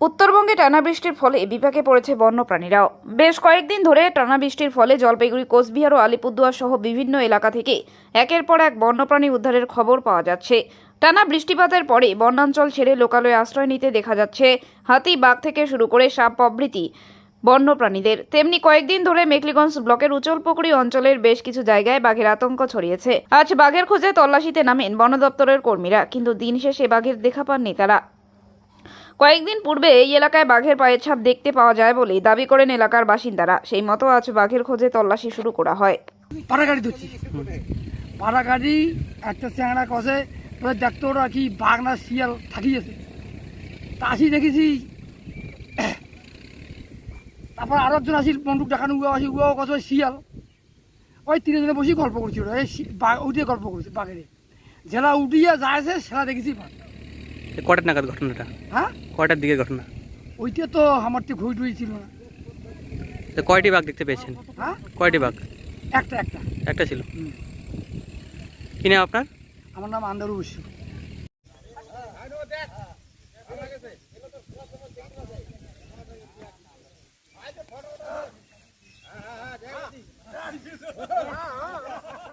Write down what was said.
উত্তরবঙ্গে টানা বৃষ্টির ফলে বিপাকে পড়েছে বন্যপ্রাণীরাও। বেশ কয়েকদিন ধরে টানা বৃষ্টির ফলে জলপাইগুড়ি, কোচবিহার ও আলিপুরদুয়ার সহ বিভিন্ন এলাকা থেকে একের পর এক বন্যপ্রাণী উদ্ধারের খবর পাওয়া যাচ্ছে। টানা বৃষ্টিপাতের পরে বনাঞ্চল ছেড়ে লোকালয়ে আশ্রয় নিতে দেখা যাচ্ছে হাতি, বাঘ থেকে শুরু করে সাপ প্রভৃতি বন্যপ্রাণীদের। তেমনি কয়েকদিন ধরে মেকলিগঞ্জ ব্লকের উচলপুকুরি অঞ্চলের বেশ কিছু জায়গায় বাঘের আতঙ্ক ছড়িয়েছে। আজ বাঘের খোঁজে তল্লাশিতে নামেন বন দপ্তরের কর্মীরা, কিন্তু দিন শেষে বাঘের দেখা পাননি তারা। কয়েকদিন পূর্বে এই এলাকায় বাঘের পায়ের ছাপ দেখতে পাওয়া যায় বলে দাবি করেন এলাকার বাসিন্দারা। সেই মতো আজ বাঘের খোঁজে তল্লাশি শুরু করা হয়। পাড়াগাড়ি ধরছি। পাড়াগাড়ি একটা চ্যাংড়া কষে দেখতো ওরা কি বাঘ না শিয়াল থাকিয়েছে তা আসি দেখেছি। তারপর আরও একজন আসি, বন্দুক দেখানো উয়া আসি উয়াও কত শিয়াল। ওই তিনজনে বসে গল্প করছি ওরা। এই বাঘ উঠিয়ে গল্প করছে বাঘের। জেলা উঠিয়ে যাচ্ছে সেটা দেখেছি বাঘ। কটার নাগাদ ঘটনাটা হ্যাঁ? কটার দিকে ঘটনা? ওইটা তো আমার তো ঘুই টুই ছিল না। তো কয়টি বাঘ দেখতে পেয়েছেন? হ্যাঁ? কয়টি বাঘ? একটা একটা। একটা ছিল? কি নাম আপনার? আমার নাম আন্দারু বসু। হ্যাঁ।